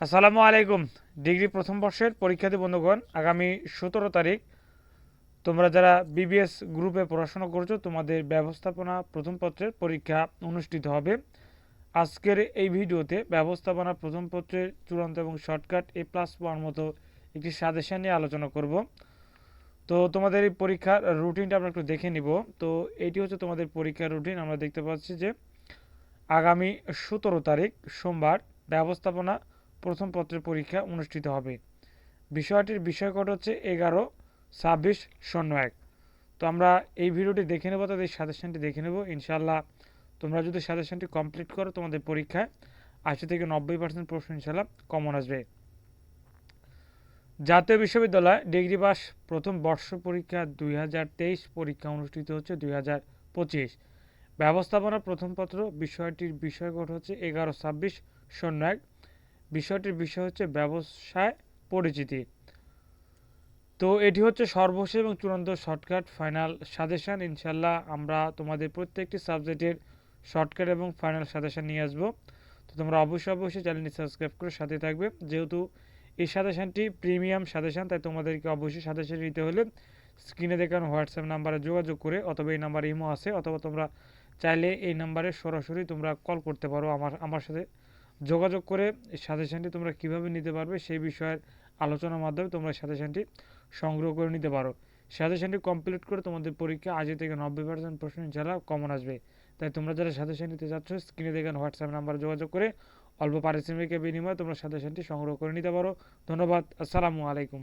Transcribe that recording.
আসসালামু আলাইকুম। ডিগ্রি প্রথম বর্ষের পরীক্ষার্থী বন্ধুগণ, আগামী সতেরো তারিখ তোমরা যারা বিবিএস গ্রুপে পড়াশোনা করছ, তোমাদের ব্যবস্থাপনা প্রথম পত্রের পরীক্ষা অনুষ্ঠিত হবে। আজকের এই ভিডিওতে ব্যবস্থাপনা প্রথম পত্রের চূড়ান্ত এবং শর্টকাট এ প্লাস পাওয়ার মতো একটি সাজেশন নিয়ে আলোচনা করব। তো তোমাদের এই পরীক্ষার রুটিনটা আমরা একটু দেখে নিব। তো এটি হচ্ছে তোমাদের পরীক্ষার রুটিন আমরা দেখতে পাচ্ছি যে আগামী সতেরো তারিখ সোমবার ব্যবস্থাপনা প্রথম পত্রের পরীক্ষা অনুষ্ঠিত হবে। বিষয়টির বিষয়কট হচ্ছে এগারো ছাব্বিশ শূন্য এক। তো আমরা এই ভিডিওটি দেখে নেব, তাদের সাজেশনটি দেখে নেব। ইনশাল্লাহ তোমরা যদি সাজেশনটি কমপ্লিট করো, তোমাদের পরীক্ষায় আশি থেকে নব্বই পার্সেন্ট প্রশ্ন ইনশাল্লাহ কমন আসবে। জাতীয় বিশ্ববিদ্যালয় ডিগ্রি পাস প্রথম বর্ষ পরীক্ষা দুই হাজার তেইশ পরীক্ষা অনুষ্ঠিত হচ্ছে দুই ব্যবস্থাপনা প্রথম পত্র বিষয়টির বিষয়কট হচ্ছে এগারো ছাব্বিশ শূন্য এক। বিষয়টির বিষয় হচ্ছে ব্যবসায় পরিচিতি। তো এটি হচ্ছে সর্বশেষ এবং চূড়ান্ত শর্টকাট, ফাইনাল সাজেশন। ইনশাল্লাহ আমরা তোমাদের প্রত্যেকটি সাবজেক্টের শর্টকাট এবং ফাইনাল সাজেশন নিয়ে আসব। তো তোমরা অবশ্যই অবশ্যই চ্যানেলটি সাবস্ক্রাইব করে সাথে থাকবে। যেহেতু এই সাজেশনটি প্রিমিয়াম সাজেশন, তাই তোমাদেরকে অবশ্যই সাজেশন নিতে হলে স্ক্রিনে দেখানো হোয়াটসঅ্যাপ নাম্বারে যোগাযোগ করে অথবা এই নাম্বারে ইমো আছে, অথবা তোমরা চাইলে এই নাম্বারে সরাসরি তোমরা কল করতে পারো আমার আমার সাথে। যোগাযোগ করে সাজেশনটি তোমরা কীভাবে নিতে পারবে সেই বিষয়ের আলোচনার মাধ্যমে তোমরা সাজেশনটি সংগ্রহ করে নিতে পারো। সাজেশনটি কমপ্লিট করে তোমাদের পরীক্ষা আজ থেকে নব্বই পার্সেন্ট প্রশ্ন ইনশাল্লাহ কমন আসবে। তাই তোমরা যারা সাজেশন নিতে চাচ্ছ স্ক্রিনে দেখেন হোয়াটসঅ্যাপ নাম্বারে যোগাযোগ করে অল্প পারিশ্রমিকের বিনিময়ে তোমরা সাজেশনটি সংগ্রহ করে নিতে পারো। ধন্যবাদ, আসসালামু আলাইকুম।